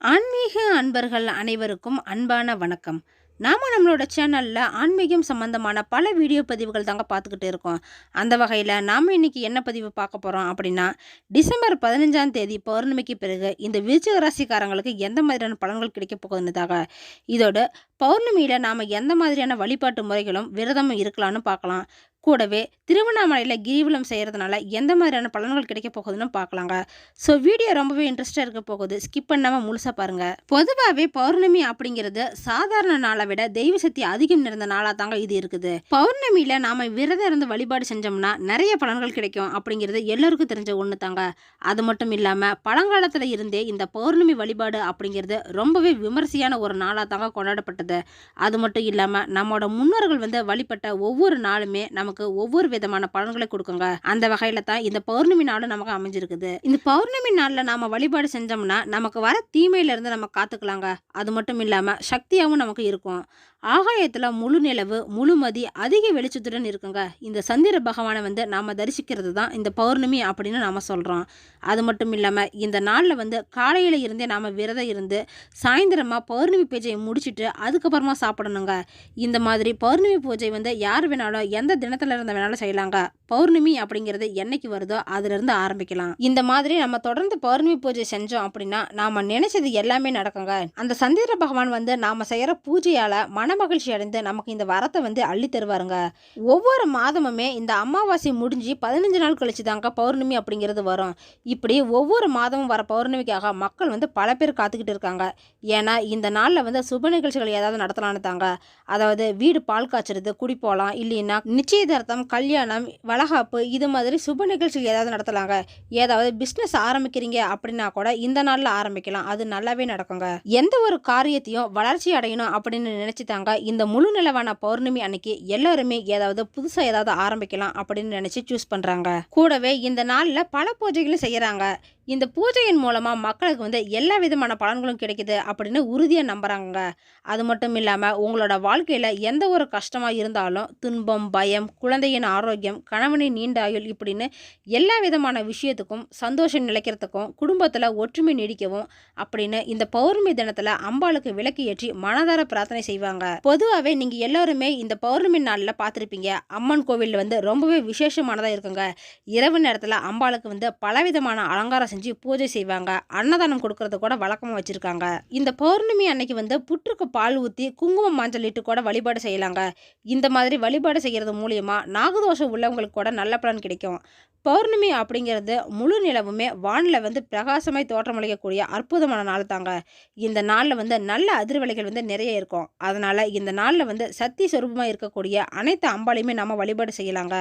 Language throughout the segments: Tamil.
ஆன்மீக அன்பர்கள் அனைவருக்கும் அன்பான வணக்கம். நாம் நம்மளோட சேனலில் ஆன்மீகம் சம்மந்தமான பல வீடியோ பதிவுகள் தாங்க பார்த்துக்கிட்டு இருக்கோம். அந்த வகையில் நாம் இன்னைக்கு என்ன பதிவு பார்க்க போகிறோம் அப்படின்னா டிசம்பர் பதினஞ்சாம் தேதி பௌர்ணமிக்கு பிறகு இந்த விருச்சிக ராசிக்காரங்களுக்கு எந்த மாதிரியான பலன்கள் கிடைக்க போகுதுன்னதாக. இதோட பௌர்ணமியில் நாம் எந்த மாதிரியான வழிபாட்டு முறைகளும் விரதமும் இருக்கலாம்னு பார்க்கலாம். கூடவே திருவண்ணாமலையில் கிரிவலம் செய்கிறதுனால எந்த மாதிரியான பலன்கள் கிடைக்க போகுதுன்னு பார்க்கலாங்க. ஸோ வீடியோ ரொம்பவே இன்ட்ரெஸ்டாக இருக்க போகுது. ஸ்கிப் பண்ணாமல் முழுசாக பாருங்கள் பொதுவாகவே பௌர்ணமி அப்படிங்கிறது சாதாரண நாளை விட தெய்வ சக்தி அதிகம் நிறைந்த நாளாக தாங்க இது இருக்குது. பௌர்ணமியில் நாம் விரதம் இருந்து வழிபாடு செஞ்சோம்னா நிறைய பலன்கள் கிடைக்கும் அப்படிங்கிறது எல்லோருக்கும் தெரிஞ்ச ஒன்று தாங்க. அது மட்டும் இல்லாமல் பழங்காலத்தில் இருந்தே இந்த பௌர்ணமி வழிபாடு அப்படிங்கிறது ரொம்பவே விமர்சையான ஒரு நாளாக தாங்க கொண்டாடப்பட்டது. அது மட்டும் இல்லாமல் நம்மளோட முன்னோர்கள் வந்து வழிபட்ட ஒவ்வொரு நாளுமே நமக்கு ஒவ்வொரு விதமான பலன்களை கொடுக்குங்க. அந்த வகையில தான் இந்த பௌர்ணமி நாளும் நமக்கு அமைஞ்சிருக்குது. இந்த பௌர்ணமி நாளில் நாம வழிபாடு செஞ்சோம்னா நமக்கு வர தீமையில இருந்து நம்ம காத்துக்கலாங்க. அது மட்டும் இல்லாம சக்தியாகவும் நமக்கு இருக்கும். ஆகாயத்தில் முழு நிலவு முழுமதி அதிக வெளிச்சத்துடன் இருக்குங்க. இந்த சந்திர பகவானை வந்து நாம் தரிசிக்கிறது தான் இந்த பௌர்ணமி அப்படின்னு நாம் சொல்கிறோம் அது மட்டும் இல்லாமல் இந்த நாளில் வந்து காலையில் இருந்தே நாம் விரதம் இருந்து சாயந்தரமாக பௌர்ணமி பூஜையை முடிச்சிட்டு அதுக்கப்புறமா சாப்பிடணுங்க. இந்த மாதிரி பௌர்ணமி பூஜை வந்து யார் வேணாலும் எந்த தினத்துல இருந்து வேணாலும் செய்யலாங்க பௌர்ணமி அப்படிங்கிறது என்னைக்கு வருதோ அதுலேருந்து ஆரம்பிக்கலாம். இந்த மாதிரி நம்ம தொடர்ந்து பௌர்ணமி பூஜை செஞ்சோம் அப்படின்னா நாம் நினைச்சது எல்லாமே நடக்குங்க. அந்த சந்திர பகவான் வந்து நாம் செய்கிற பூஜையால் மனமகிழ்ச்சி அடைந்து நமக்கு இந்த வரத்தை வந்து அள்ளி தருவாருங்க. ஒவ்வொரு மாதமுமே இந்த அமாவாசை முடிஞ்சு பதினஞ்சு நாள் கழிச்சு தாங்க பௌர்ணமி அப்படிங்கிறது வரும். இப்படி ஒவ்வொரு மாதமும் வர பௌர்ணமிக்காக மக்கள் வந்து பல பேர் காத்துக்கிட்டு இருக்காங்க. ஏன்னா இந்த நாளில் வந்து சுப நிகழ்ச்சிகள் ஏதாவது நடத்தலான்னு தாங்க. அதாவது வீடு பால் காய்ச்சறது குடி போகலாம். இல்லைன்னா நிச்சயதார்த்தம் கல்யாணம் வளகாப்பு இது மாதிரி சுப நிகழ்ச்சிகள் ஏதாவது நடத்தலாங்க? ஏதாவது பிஸ்னஸ் ஆரம்பிக்கிறீங்க அப்படின்னா கூட இந்த நாளில் ஆரம்பிக்கலாம். அது நல்லாவே நடக்குங்க. எந்த ஒரு காரியத்தையும் வளர்ச்சி அடையணும் அப்படின்னு நினைச்சுதாங்க இந்த முழு நிலவான பௌர்ணமி அன்னைக்கு எல்லாருமே ஏதாவது புதுசாக ஏதாவது ஆரம்பிக்கலாம் அப்படின்னு நினச்சி சூஸ் பண்ணுறாங்க கூடவே இந்த நாளில் பல பூஜைகளும் செய்கிறாங்க இந்த பூஜையின் மூலமாக மக்களுக்கு வந்து எல்லா விதமான பலன்களும் கிடைக்குது அப்படின்னு உறுதியாக நம்புகிறாங்க அது மட்டும் இல்லாமல் உங்களோட வாழ்க்கையில் எந்த ஒரு கஷ்டமாக இருந்தாலும் துன்பம் பயம் குழந்தையின் ஆரோக்கியம் கணவனின் நீண்ட ஆயுள் இப்படின்னு எல்லா விதமான விஷயத்துக்கும் சந்தோஷம் நிலைக்கிறதுக்கும் குடும்பத்தில் ஒற்றுமை நீடிக்கவும் அப்படின்னு இந்த பௌர்ணமி தினத்தில் அம்பாளுக்கு விளக்கு ஏற்றி மனதார பிரார்த்தனை செய்வாங்க. பொதுவாகவே நீங்கள் எல்லாருமே இந்த பௌர்ணமி நாளில் பார்த்துருப்பீங்க. அம்மன் கோவில் வந்து ரொம்பவே விசேஷமானதாக இருக்குங்க. இரவு நேரத்தில் அம்பாளுக்கு வந்து பலவிதமான அலங்காரம் செஞ்சு பூஜை செய்வாங்க. அன்னதானம் கொடுக்கறது கூட வழக்கமாக வச்சுருக்காங்க. இந்த பௌர்ணமி அன்னைக்கு வந்து புற்றுக்கு பால் ஊற்றி குங்குமம் மஞ்சள் இட்டு கூட வழிபாடு செய்யலாங்க. இந்த மாதிரி வழிபாடு செய்கிறது மூலியமா நாகதோஷம் உள்ளவங்களுக்கு கூட நல்ல பலன் கிடைக்கும். பௌர்ணமி அப்படிங்கிறது முழு நிலவுமே வானில் வந்து பிரகாசமாய் தோற்றமளிக்கக்கூடிய அற்புதமான நாள் தாங்க. இந்த நாளில் வந்து நல்ல அதிர்வலைகள் வந்து நிறைய இருக்கும். அதனால் இந்த நாளில் வந்து சக்தி சொரூபமாக இருக்கக்கூடிய அனைத்து அம்பாலையுமே நம்ம வழிபாடு செய்யலாங்க.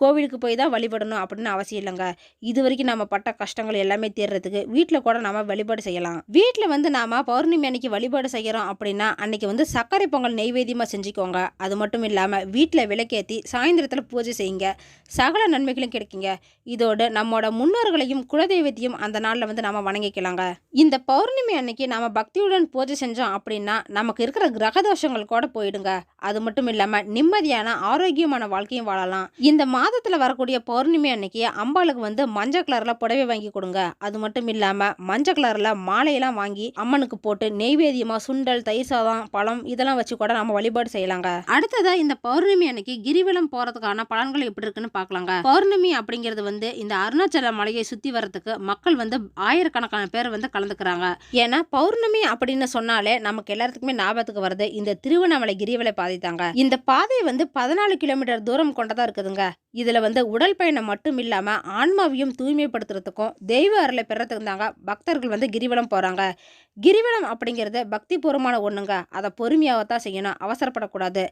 கோவிலுக்கு போய் தான் வழிபடணும் அப்படின்னு அவசியம் இல்லைங்க. இது வரைக்கும் நம்ம பட்ட கஷ்டங்கள் எல்லாமே தீர்றதுக்கு வீட்டில் கூட நம்ம வழிபாடு செய்யலாம். வீட்டில் வந்து நாம் பௌர்ணமி அன்னைக்கு வழிபாடு செய்கிறோம் அப்படின்னா அன்னைக்கு வந்து சர்க்கரை பொங்கல் நெய்வேத்தியமாக செஞ்சுக்கோங்க. அது மட்டும் இல்லாமல் வீட்டில் விளக்கேற்றி சாயந்தரத்தில் பூஜை செய்யுங்க. சகல நன்மைகளும் கிடைக்குங்க. இதோடு நம்மோட முன்னோர்களையும் குலதெய்வத்தையும் அந்த நாளில் வந்து நம்ம வணங்கிக்கலாங்க. இந்த பௌர்ணமி அன்னைக்கு நம்ம பக்தியுடன் பூஜை செஞ்சோம் அப்படின்னா நமக்கு இருக்கிற கிரக தோஷங்கள் கூட போயிடுங்க. அது மட்டும் இல்லாமல் நிம்மதியான ஆரோக்கியமான வாழ்க்கையும் வாழலாம். இந்த மாதத்தில் வரக்கூடிய பௌர்ணமி அன்னைக்கு அம்பாளுக்கு வந்து மஞ்சள் கலரில் புடவை வாங்கி கொடுங்க. அது மட்டும் இல்லாமல் மஞ்சள் கலரில் மாலையெல்லாம் வாங்கி அம்மனுக்கு போட்டு நெய்வேதியமாக சுண்டல் தயிர் சாதம் பழம் இதெல்லாம் வச்சு கூட நம்ம வழிபாடு செய்யலாங்க. அடுத்ததாக இந்த பௌர்ணமி அன்னைக்கு கிரிவலம் போகிறதுக்கான பலன்கள் எப்படி இருக்குன்னு வருதுன்னு பார்க்கலாங்க. பௌர்ணமி அப்படிங்கிறது வந்து இந்த அருணாச்சல மலையை சுத்தி வர்றதுக்கு மக்கள் வந்து ஆயிரக்கணக்கான பேர் வந்து கலந்துக்கிறாங்க. ஏன்னா பௌர்ணமி அப்படின்னு சொன்னாலே நமக்கு எல்லாத்துக்குமே ஞாபகத்துக்கு வருது. இந்த திருவண்ணாமலை கிரிவலை பாதை தாங்க. இந்த பாதை வந்து பதினாலு கிலோமீட்டர் தூரம் கொண்டதா இருக்குதுங்க. இதுல வந்து உடல் பயணம் மட்டும் இல்லாம ஆன்மாவையும் தூய்மைப்படுத்துறதுக்கும் தெய்வ அருளை பெறத்துக்கும் தாங்க பக்தர்கள் வந்து கிரிவலம் போறாங்க. கிரிவலம் அப்படிங்கிறது பக்தி பூர்வமான ஒண்ணுங்க. அதை பொறுமையாகத்தான் செய்யணும். அவசரப்படக்கூடாது.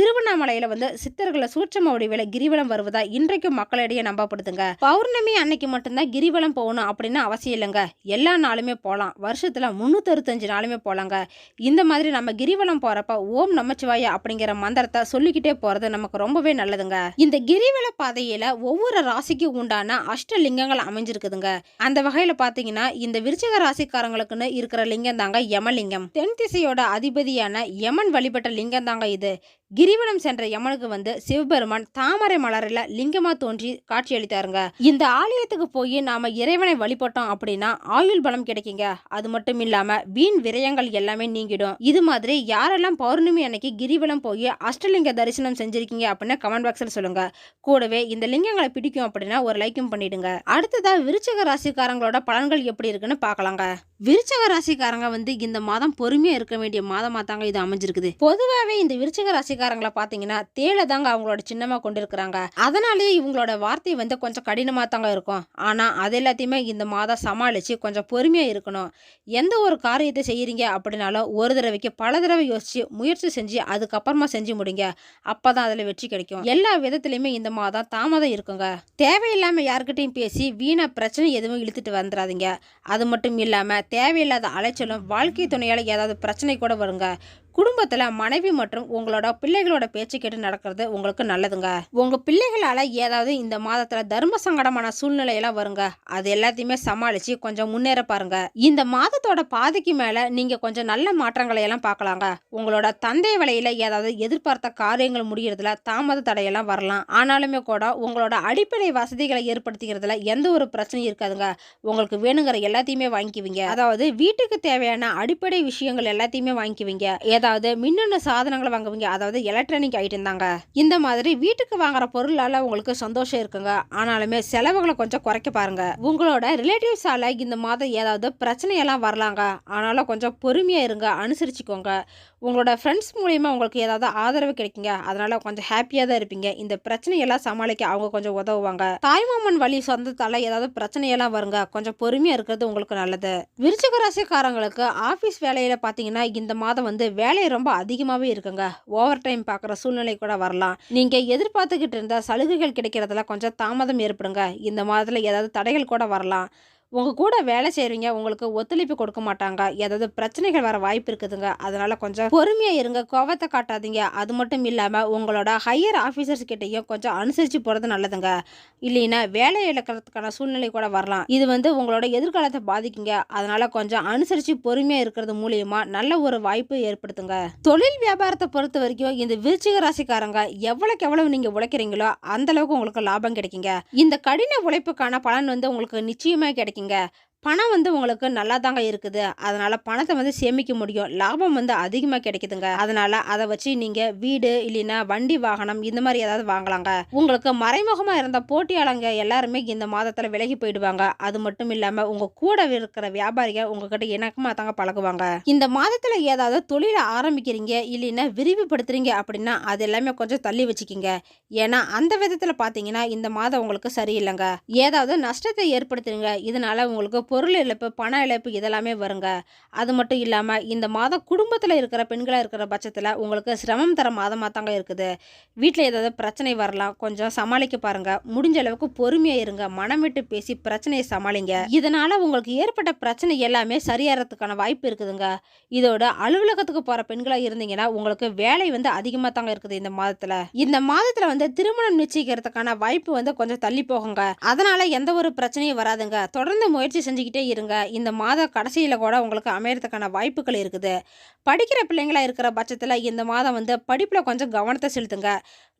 திருவண்ணாமலையில வந்து சித்தர்களை சூட்சம வடிவில் கிரிவலம் வருவது இன்றைக்கும் மக்களிடையே நம்பப்படுதுங்க. பௌர்ணமி அன்னைக்கு மட்டும்தான் கிரிவலம் போகணும் அப்படின்னு அவசியம் இல்லைங்க. எல்லா நாளுமே போகலாம். வருஷத்தில் முந்நூற்றறுபத்தஞ்சு நாளுமே போகலாங்க. இந்த மாதிரி நம்ம கிரிவலம் போகிறப்ப ஓம் நமச்சிவாய அப்படிங்கிற மந்திரத்தை சொல்லிக்கிட்டே போகிறது நமக்கு ரொம்பவே நல்லதுங்க. இந்த கிரிவல பாதையில் ஒவ்வொரு ராசிக்கு உண்டான அஷ்டலிங்கங்கள் அமைஞ்சிருக்குதுங்க. அந்த வகையில் பார்த்தீங்கன்னா இந்த விருச்சக ராசிக்காரங்களுக்குன்னு இருக்கிற லிங்கம் தாங்க யமலிங்கம். தென் திசையோட அதிபதியான யமன் வழிபட்ட லிங்கம் தாங்க இது. கிரிவலம் சென்ற யமனுக்கு வந்து சிவபெருமான் தாமரை மலரில் லிங்கமா தோன்றி காட்சியளித்தாருங்க. இந்த ஆலயத்துக்கு போய் நாம இறைவனை வழிபட்டோம் அப்படின்னா ஆயுள் பலம் கிடைக்குங்க. அது மட்டும் இல்லாம வீண் விரயங்கள் எல்லாமே நீங்கிடும். இது மாதிரி யாரெல்லாம் பௌர்ணமி அன்னைக்கு கிரிவலம் போய் அஷ்டலிங்க தரிசனம் செஞ்சிருக்கீங்க அப்படின்னு கமெண்ட் பாக்ஸில் சொல்லுங்க. கூடவே இந்த லிங்கங்களை பிடிக்கும் அப்படின்னா ஒரு லைக்கும் பண்ணிடுங்க. அடுத்ததா விருச்சக ராசிக்காரங்களோட பலன்கள் எப்படி இருக்குன்னு பார்க்கலாங்க. விருச்சக ராசிக்காரங்க வந்து இந்த மாதம் பொறுமையா இருக்க வேண்டிய மாதமா தாங்க இது அமைஞ்சிருக்குது. பொதுவாகவே இந்த விருச்சக ராசி ராசிக்காரங்களை பார்த்தீங்கன்னா தேலை தாங்க அவங்களோட சின்னமாக கொண்டிருக்கிறாங்க. அதனாலேயே இவங்களோட வார்த்தை வந்து கொஞ்சம் கடினமாக தாங்க இருக்கும். ஆனால் அது எல்லாத்தையுமே இந்த மாதம் சமாளித்து கொஞ்சம் பொறுமையாக இருக்கணும். எந்த ஒரு காரியத்தை செய்கிறீங்க அப்படின்னாலும் ஒரு தடவைக்கு பல தடவை யோசித்து முயற்சி செஞ்சு அதுக்கப்புறமா செஞ்சு முடிங்க. அப்பதான் அதில் வெற்றி கிடைக்கும். எல்லா விதத்துலையுமே இந்த மாதம் தாமதம் இருக்குங்க. தேவையில்லாமல் யாருக்கிட்டையும் பேசி வீணாக பிரச்சனை எதுவும் இழுத்துட்டு வந்துடாதீங்க அது மட்டும் இல்லாமல் தேவையில்லாத அலைச்சலும் வாழ்க்கை துணையால் ஏதாவது பிரச்சனை கூட வருங்க. குடும்பத்தில் மனைவி மற்றும் உங்களோட பிள்ளைகளோட பேச்சு கேட்டு நடக்கிறது உங்களுக்கு நல்லதுங்க. உங்கள் பிள்ளைகளால் ஏதாவது இந்த மாதத்தில் தர்ம சங்கடமான சூழ்நிலையெல்லாம் வருங்க. அது எல்லாத்தையுமே சமாளித்து கொஞ்சம் முன்னேற பாருங்க. இந்த மாதத்தோட பாதிக்கு மேலே நீங்கள் கொஞ்சம் நல்ல மாற்றங்களை எல்லாம் பார்க்கலாங்க. உங்களோட தந்தை வலையில் ஏதாவது எதிர்பார்த்த காரியங்கள் முடிகிறதுல தாமத தடையெல்லாம் வரலாம். ஆனாலுமே கூட உங்களோட அடிப்படை வசதிகளை ஏற்படுத்திக்கிறதுல எந்த ஒரு பிரச்சனையும் இருக்காதுங்க. உங்களுக்கு வேணுங்கிற எல்லாத்தையுமே வாங்கிக்குவீங்க. அதாவது வீட்டுக்கு தேவையான அடிப்படை விஷயங்கள் எல்லாத்தையுமே வாங்கிக்குவீங்க. ஏதாவது அதாவது மின்னணு சாதனங்களை வாங்குவீங்க. அதாவது எலக்ட்ரானிக் ஐட்டம் தாங்க. இந்த மாதிரி வீட்டுக்கு வாங்குற பொருளால் உங்களுக்கு சந்தோஷம் இருக்குங்க. ஆனாலுமே செலவுகளை கொஞ்சம் குறைக்க பாருங்க. உங்களோட ரிலேட்டிவ்ஸால் இந்த மாதம் ஏதாவது பிரச்சனையெல்லாம் வரலாங்க. ஆனாலும் கொஞ்சம் பொறுமையாக இருங்க. அனுசரிச்சுக்கோங்க. உங்களோட ஃப்ரெண்ட்ஸ் மூலிமா உங்களுக்கு ஏதாவது ஆதரவு கிடைக்குங்க. அதனால கொஞ்சம் ஹாப்பியாக தான் இருப்பீங்க. இந்த பிரச்சனையெல்லாம் சமாளிக்க அவங்க கொஞ்சம் உதவுவாங்க. தாய்மாமன் வழி சொந்தத்தால ஏதாவது பிரச்சனையெல்லாம் வருங்க. கொஞ்சம் பொறுமையாக இருக்கிறது உங்களுக்கு நல்லது. விருச்சிக ராசிக்காரங்களுக்கு ஆஃபீஸ் வேலையில் பார்த்தீங்கன்னா இந்த மாதம் வந்து வேலை ரொம்ப அதிகமாகவே இருக்குங்க. ஓவர் டைம் பார்க்குற சூழ்நிலை கூட வரலாம். நீங்கள் எதிர்பார்த்துக்கிட்டு இருந்த சலுகைகள் கிடைக்கிறதுல கொஞ்சம் தாமதம் ஏற்படுங்க. இந்த மாதத்தில் ஏதாவது தடைகள் கூட வரலாம். உங்கள் கூட வேலை செய்கிறீங்க உங்களுக்கு ஒத்துழைப்பு கொடுக்க மாட்டாங்க ஏதாவது பிரச்சனைகள் வர வாய்ப்பு இருக்குதுங்க. அதனால் கொஞ்சம் பொறுமையாக இருங்க கோவத்தை காட்டாதீங்க. அது மட்டும் இல்லாமல் உங்களோட ஹையர் ஆஃபீஸர்ஸ் கிட்டேயும் கொஞ்சம் அனுசரித்து போகிறது நல்லதுங்க. இல்லைன்னா வேலை இழக்கிறதுக்கான சூழ்நிலை கூட வரலாம். இது வந்து உங்களோட எதிர்காலத்தை பாதிக்குங்க. அதனால் கொஞ்சம் அனுசரித்து பொறுமையாக இருக்கிறது மூலியமாக நல்ல ஒரு வாய்ப்பு ஏற்படுத்துங்க. தொழில் வியாபாரத்தை பொறுத்த வரைக்கும் இந்த விருச்சிக ராசிக்காரங்க எவ்வளோக்கு எவ்வளவு நீங்கள் உழைக்கிறீங்களோ அந்த அளவுக்கு உங்களுக்கு லாபம் கிடைக்குங்க. இந்த கடின உழைப்புக்கான பலன் வந்து உங்களுக்கு நிச்சயமாக கிடைக்கும் கிடைக்குங்க பணம் வந்து உங்களுக்கு நல்லா தாங்க இருக்குது. அதனால் பணத்தை வந்து சேமிக்க முடியும். லாபம் வந்து அதிகமாக கிடைக்குதுங்க. அதனால் அதை வச்சு நீங்கள் வீடு இல்லைன்னா வண்டி வாகனம் இந்த மாதிரி ஏதாவது வாங்கலாங்க. உங்களுக்கு மறைமுகமாக இருந்த போட்டியாளங்க எல்லாருமே இந்த மாதத்தில் விலகி போயிடுவாங்க. அது மட்டும் இல்லாமல் உங்கள் கூட இருக்கிற வியாபாரிக உங்ககிட்ட இணக்கமாக தாங்க பழகுவாங்க. இந்த மாதத்தில் ஏதாவது தொழிலை ஆரம்பிக்கிறீங்க இல்லைன்னா விரிவுபடுத்துறீங்க அப்படின்னா அது எல்லாமே கொஞ்சம் தள்ளி வச்சுக்கிங்க. ஏன்னா அந்த விதத்தில் பார்த்தீங்கன்னா இந்த மாதம் உங்களுக்கு சரியில்லைங்க. ஏதாவது நஷ்டத்தை ஏற்படுத்துறீங்க. இதனால உங்களுக்கு பொருள் இழப்பு பண இழப்பு இதெல்லாமே வருங்க. அது மட்டும் இல்லாமல் இந்த மாதம் குடும்பத்தில் இருக்கிற பெண்களாக இருக்கிற பட்சத்தில் உங்களுக்கு சிரமம் தர மாதமாக தாங்க இருக்குது. வீட்டில் ஏதாவது பிரச்சனை வரலாம் கொஞ்சம் சமாளிக்க பாருங்கள் முடிஞ்ச அளவுக்கு பொறுமையாக இருங்க. மனம் விட்டு பேசி பிரச்சனையை சமாளிங்க. இதனால் உங்களுக்கு ஏற்பட்ட பிரச்சனை எல்லாமே சரியாகிறதுக்கான வாய்ப்பு இருக்குதுங்க. இதோட அலுவலகத்துக்கு போகிற பெண்களாக இருந்தீங்கன்னா உங்களுக்கு வேலை வந்து அதிகமாக தாங்க இருக்குது இந்த மாதத்தில். இந்த மாதத்தில் வந்து திருமணம் நிச்சயிக்கிறதுக்கான வாய்ப்பு வந்து கொஞ்சம் தள்ளி போகுங்க. அதனால் எந்த ஒரு பிரச்சனையும் வராதுங்க. தொடர்ந்து முயற்சி செஞ்சு செஞ்சுக்கிட்டே இருங்க. இந்த மாத கடைசியில் கூட உங்களுக்கு அமையறதுக்கான வாய்ப்புகள் இருக்குது. படிக்கிற பிள்ளைங்களா இருக்கிற பட்சத்தில் இந்த மாதம் வந்து படிப்பில் கொஞ்சம் கவனத்தை செலுத்துங்க.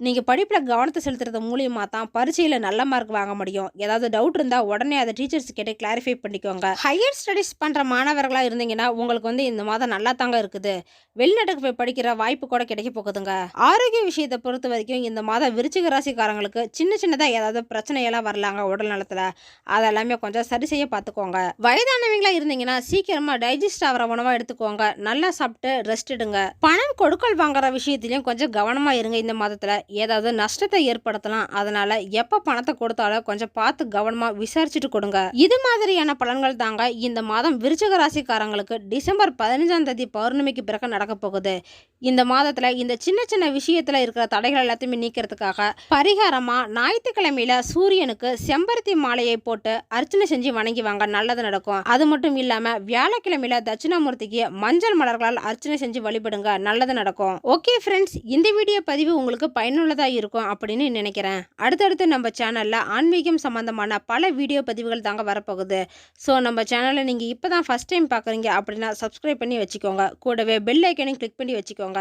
நீங்கள் படிப்பில் கவனத்தை செலுத்துறது மூலியமாக தான் பரீட்சையில் நல்ல மார்க் வாங்க முடியும். ஏதாவது டவுட் இருந்தால் உடனே அதை டீச்சர்ஸ் கிட்டே கிளாரிஃபை பண்ணிக்கோங்க. ஹையர் ஸ்டடிஸ் பண்ணுற மாணவர்களாக இருந்தீங்கன்னா உங்களுக்கு வந்து இந்த மாதம் நல்லா தாங்க இருக்குது. வெளிநாட்டுக்கு போய் படிக்கிற வாய்ப்பு கூட கிடைக்க போகுதுங்க. ஆரோக்கிய விஷயத்தை பொறுத்த வரைக்கும் இந்த மாதம் விருச்சிக ராசிக்காரங்களுக்கு சின்ன சின்னதாக ஏதாவது பிரச்சனையெல்லாம் வரலாங்க உடல் நலத்தில். அதெல்லாமே கொஞ்சம் சரி செய்ய பார்த்துக்கோங்க வயதானவங்களா இருந்தீங்கன்னா சீக்கிரமாக டைஜஸ்ட் ஆகிற உணவா எடுத்துக்கோங்க. நல்லா சாப்பிட்டு ரெஸ்ட் எடுங்க. பணம் கொடுக்கல் வாங்குற விஷயத்திலையும் கொஞ்சம் கவனமாக இருங்க இந்த மாதத்தில். ஏதாவது நஷ்டத்தை ஏற்படுத்தலாம். அதனால எப்போ பணத்தை கொடுத்தாலும் கொஞ்சம் பார்த்து கவனமாக விசாரிச்சுட்டு கொடுங்க. இது மாதிரியான பலன்கள் தாங்க இந்த மாதம் விருச்சக ராசிக்காரங்களுக்கு டிசம்பர் பதினஞ்சாம் தேதி பௌர்ணமிக்கு பிறகு நடக்க போகுது. இந்த மாதத்துல இந்த சின்ன சின்ன விஷயத்துல இருக்கிற தடைகள் எல்லாத்தையுமே நீக்கிறதுக்காக பரிகாரமா ஞாயிற்றுக்கிழமையில சூரியனுக்கு செம்பருத்தி மாலையை போட்டு அர்ச்சனை செஞ்சு வணங்கி வாங்க. நல்லது நடக்கும். அது மட்டும் இல்லாம வியாழக்கிழமையில தட்சிணாமூர்த்திக்கு மஞ்சள் மலர்களால் அர்ச்சனை செஞ்சு வழிபடுங்க நல்லது நடக்கும். ஓகே ஃப்ரெண்ட்ஸ் இந்த வீடியோ பதிவு உங்களுக்கு பயனுள்ளதா இருக்கும் அப்படின்னு நினைக்கிறேன். அடுத்தடுத்து நம்ம சேனல்ல ஆன்மீகம் சம்பந்தமான பல வீடியோ பதிவுகள் தாங்க வரப்போகுது. ஸோ நம்ம சேனலை நீங்கள் இப்போ தான் டைம் பார்க்குறீங்க அப்படின்னா சப்ஸ்கிரைப் பண்ணி வச்சுக்கோங்க. கூடவே பெல் ஐக்கனையும் கிளிக் பண்ணி வச்சுக்கோங்க.